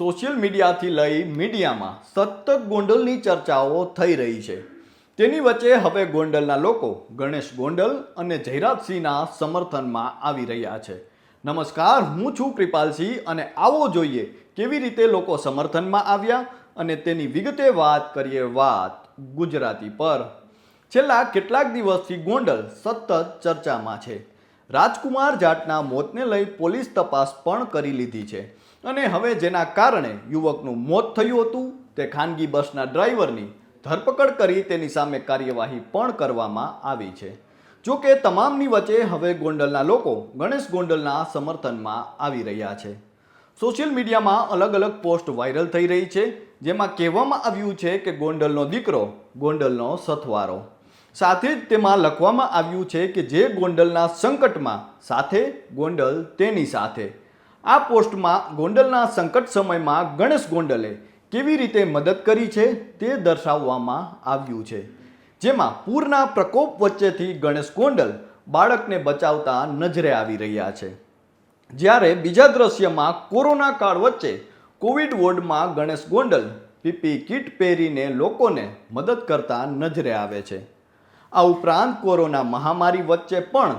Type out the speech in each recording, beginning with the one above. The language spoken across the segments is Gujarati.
સોશિયલ મીડિયાથી લઈ મીડિયામાં સતત ગોંડલની ચર્ચાઓ થઈ રહી છે. તેની વચ્ચે હવે ગોંડલના લોકો ગણેશ ગોંડલ અને જયરાજસિંહના સમર્થનમાં આવી રહ્યા છે. નમસ્કાર, હું છું કૃપાલસિંહ અને આવો જોઈએ કેવી રીતે લોકો સમર્થનમાં આવ્યા અને તેની વિગતે વાત કરીએ વાત ગુજરાતી પર. છેલ્લા કેટલાક દિવસથી ગોંડલ સતત ચર્ચામાં છે. રાજકુમાર જાટના મોતને લઈ પોલીસ તપાસ પણ કરી લીધી છે. અને હવે જેના કારણે યુવકનું મોત થયું હતું, તે ખાનગી બસના ડ્રાઈવરની ધરપકડ કરી તેની સામે કાર્યવાહી પણ કરવામાં આવી છે. જો કે તમામની વચ્ચે હવે ગોંડલના લોકો ગણેશ ગોંડલના સમર્થનમાં આવી રહ્યા છે. સોશિયલ મીડિયામાં અલગ અલગ પોસ્ટ વાયરલ થઈ રહી છે, જેમાં કહેવામાં આવ્યું છે કે ગોંડલનો દીકરો ગોંડલનો સથવારો. સાથે જ તેમાં લખવામાં આવ્યું છે કે જે ગોંડલના સંકટમાં સાથે ગોંડલ તેની સાથે. આ પોસ્ટમાં ગોંડલના સંકટ સમયમાં ગણેશ ગોંડલે કેવી રીતે મદદ કરી છે તે દર્શાવવામાં આવ્યું છે. જેમાં પૂરના પ્રકોપ વચ્ચેથી ગણેશ ગોંડલ બાળકને બચાવતા નજરે આવી રહ્યા છે. જ્યારે બીજા દ્રશ્યમાં કોરોના કાળ વચ્ચે કોવિડ વોર્ડમાં ગણેશ ગોંડલ પીપી કિટ પહેરીને લોકોને મદદ કરતા નજરે આવે છે. આ ઉપરાંત કોરોના મહામારી વચ્ચે પણ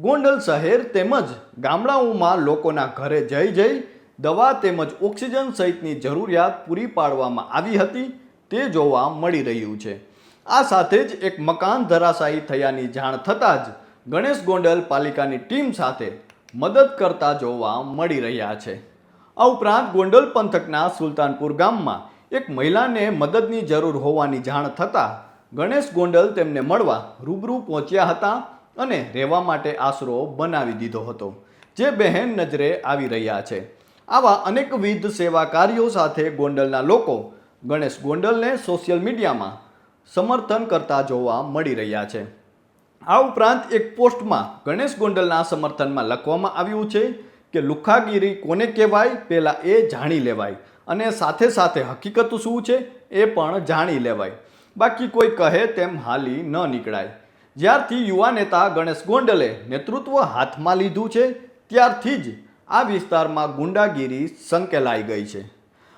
ગોંડલ શહેર તેમજ ગામડાઓમાં લોકોના ઘરે જઈ જઈ દવા તેમજ ઓક્સિજન સહિતની જરૂરિયાત પૂરી પાડવામાં આવી હતી, તે જોવા મળી રહ્યું છે. આ સાથે જ એક મકાન ધરાશાયી થયાની જાણ થતાં જ ગણેશ ગોંડલ પાલિકાની ટીમ સાથે મદદ કરતા જોવા મળી રહ્યા છે. આ ઉપરાંત ગોંડલ પંથકના સુલતાનપુર ગામમાં એક મહિલાને મદદની જરૂર હોવાની જાણ થતાં ગણેશ ગોંડલ તેમને મળવા રૂબરૂ પહોંચ્યા હતા. અને રહેવા માટે આશરો બનાવી દીધો હતો, જે બહેન નજરે આવી રહ્યા છે. આવા અનેકવિધ સેવા કાર્યો સાથે ગોંડલના લોકો ગણેશ ગોંડલને સોશિયલ મીડિયામાં સમર્થન કરતા જોવા મળી રહ્યા છે. આ ઉપરાંત એક પોસ્ટમાં ગણેશ ગોંડલના સમર્થનમાં લખવામાં આવ્યું છે કે, લુખાગીરી કોને કહેવાય? પહેલાં એ જાણી લેવાય અને સાથે સાથે હકીકત શું છે એ પણ જાણી લેવાય. બાકી કોઈ કહે તેમ હાલી ન નીકળાય. જ્યારથી યુવા નેતા ગણેશ ગોંડલે નેતૃત્વ હાથમાં લીધું છે, ત્યારથી જ આ વિસ્તારમાં ગુંડાગીરી સંકેલાઈ ગઈ છે.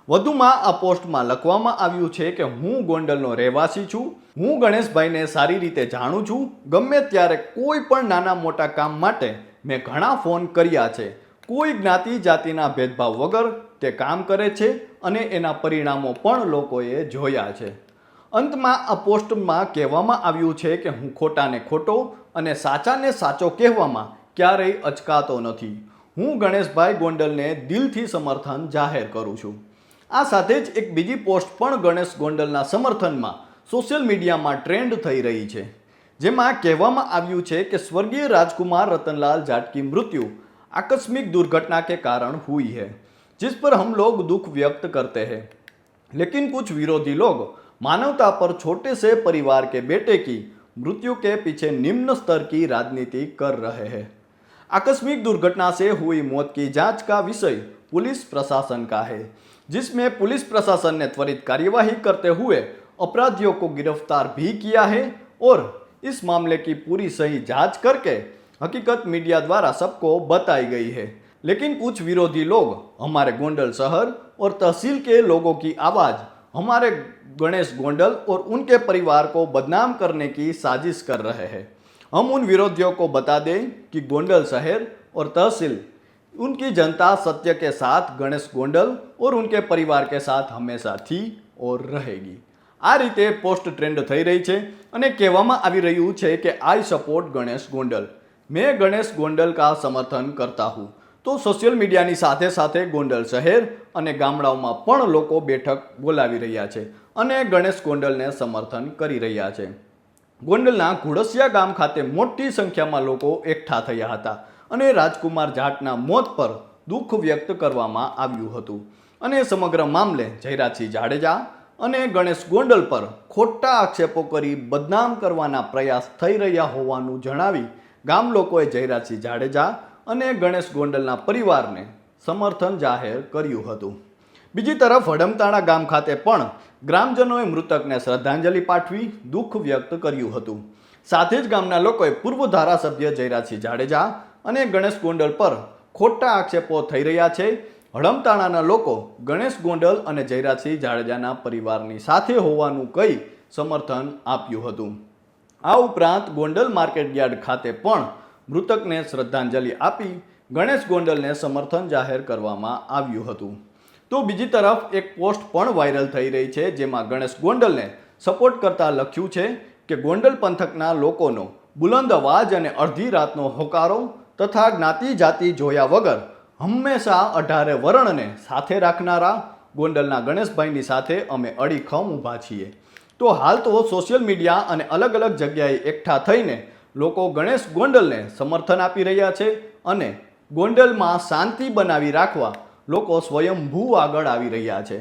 વધુમાં આ પોસ્ટમાં લખવામાં આવ્યું છે કે, હું ગોંડલનો રહેવાસી છું. હું ગણેશભાઈને સારી રીતે જાણું છું. ગમે ત્યારે કોઈ પણ નાના મોટા કામ માટે મેં ઘણા ફોન કર્યા છે. કોઈ જ્ઞાતિ જાતિના ભેદભાવ વગર તે કામ કરે છે અને એના પરિણામો પણ લોકોએ જોયા છે. અંતમાં આ પોસ્ટમાં કહેવામાં આવ્યું છે કે હું ખોટાને ખોટો અને સાચાને સાચો કહેવામાં ક્યારેય અચકાતો નથી હું ગણેશભાઈ ગોંડલને દિલથી સમર્થન જાહેર કરું છું આ સાથે જ એક બીજી પોસ્ટ પણ ગણેશ ગોંડલના સમર્થનમાં સોશિયલ મીડિયામાં ટ્રેન્ડ થઈ રહી છે જેમાં કહેવામાં આવ્યું છે કે સ્વર્ગીય રાજકુમાર रतनलाल जाट की मृत्यु आकस्मिक दुर्घटना के कारण हुई है जिस पर हम लोग दुख व्यक्त करते हैं लेकिन कुछ विरोधी लोग मानवता पर छोटे से परिवार के बेटे की मृत्यु के पीछे निम्न स्तर की राजनीति कर रहे हैं। आकस्मिक दुर्घटना से हुई मौत की जाँच का विषय पुलिस प्रशासन का है, जिसमें पुलिस प्रशासन ने त्वरित कार्यवाही करते हुए अपराधियों को गिरफ़्तार भी किया है और इस मामले की पूरी सही जाँच करके हकीकत मीडिया द्वारा सबको बताई गई है। लेकिन कुछ विरोधी लोग, हमारे गोंडल शहर और तहसील के लोगों की आवाज़ हमारे गणेश गोंडल और उनके परिवार को बदनाम करने की साजिश कर रहे हैं हम उन विरोधियों को बता दें कि गोंडल शहर और तहसील उनकी जनता सत्य के साथ गणेश गोंडल और उनके परिवार के साथ हमेशा थी और रहेगी આ રીતે પોસ્ટ ટ્રેન્ડ થઈ રહી છે અને કહેવામાં આવી રહ્યું છે કે આઈ સપોર્ટ ગણેશ ગોંડલ મેં ગણેશ ગોંડલ કા સમર્થન કરતા હું તો સોશિયલ મીડિયાની સાથે સાથે ગોંડલ શહેર અને ગામડાઓમાં પણ લોકો બેઠક બોલાવી રહ્યા છે અને ગણેશ ગોંડલને સમર્થન કરી રહ્યા છે. ગોંડલના ઘોડસિયા ગામ ખાતે મોટી સંખ્યામાં લોકો એકઠા થયા હતા અને રાજકુમાર જાટના મોત પર દુઃખ વ્યક્ત કરવામાં આવ્યું હતું અને સમગ્ર મામલે જયરાજસિંહ જાડેજા અને ગણેશ ગોંડલ પર ખોટા આક્ષેપો કરી બદનામ કરવાના પ્રયાસ થઈ રહ્યા હોવાનું જણાવી ગામ લોકોએ જયરાજસિંહ જાડેજા અને ગણેશ ગોંડલના પરિવારને સમર્થન જાહેર કર્યું હતું. બીજી તરફ હડમતાણા ગામ ખાતે પણ ગ્રામજનોએ મૃતકને શ્રદ્ધાંજલિ પાઠવી દુઃખ વ્યક્ત કર્યું હતું. સાથે જ ગામના લોકોએ પૂર્વ ધારાસભ્ય જયરાજસિંહ જાડેજા અને ગણેશ ગોંડલ પર ખોટા આક્ષેપો થઈ રહ્યા છે. હડમતાણાના લોકો ગણેશ ગોંડલ અને જયરાજસિંહ જાડેજાના પરિવારની સાથે હોવાનું કહી સમર્થન આપ્યું હતું. આ ઉપરાંત ગોંડલ માર્કેટ યાર્ડ ખાતે પણ મૃતકને શ્રદ્ધાંજલિ આપી ગણેશ ગોંડલને સમર્થન જાહેર કરવામાં આવ્યું હતું. તો બીજી તરફ એક પોસ્ટ પણ વાયરલ થઈ રહી છે, જેમાં ગણેશ ગોંડલને સપોર્ટ કરતા લખ્યું છે કે ગોંડલ પંથકના લોકોનો બુલંદ અવાજ અને અડધી રાતનો હોકારો તથા જ્ઞાતિ જાતિ જોયા વગર હંમેશા અઢારે વર્ણને સાથે રાખનારા ગોંડલના ગણેશભાઈની સાથે અમે અડીખમ ઊભા છીએ. તો હાલ તો સોશિયલ મીડિયા અને અલગ અલગ જગ્યાએ એકઠા થઈને લોકો ગણેશ ગોંડલને સમર્થન આપી રહ્યા છે અને ગોંડલમાં શાંતિ બનાવી રાખવા લોકો સ્વયંભૂ આગળ આવી રહ્યા છે.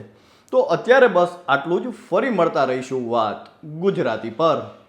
તો અત્યારે બસ આટલું જ. ફરી મળતા રહીશું વાત ગુજરાતી પર.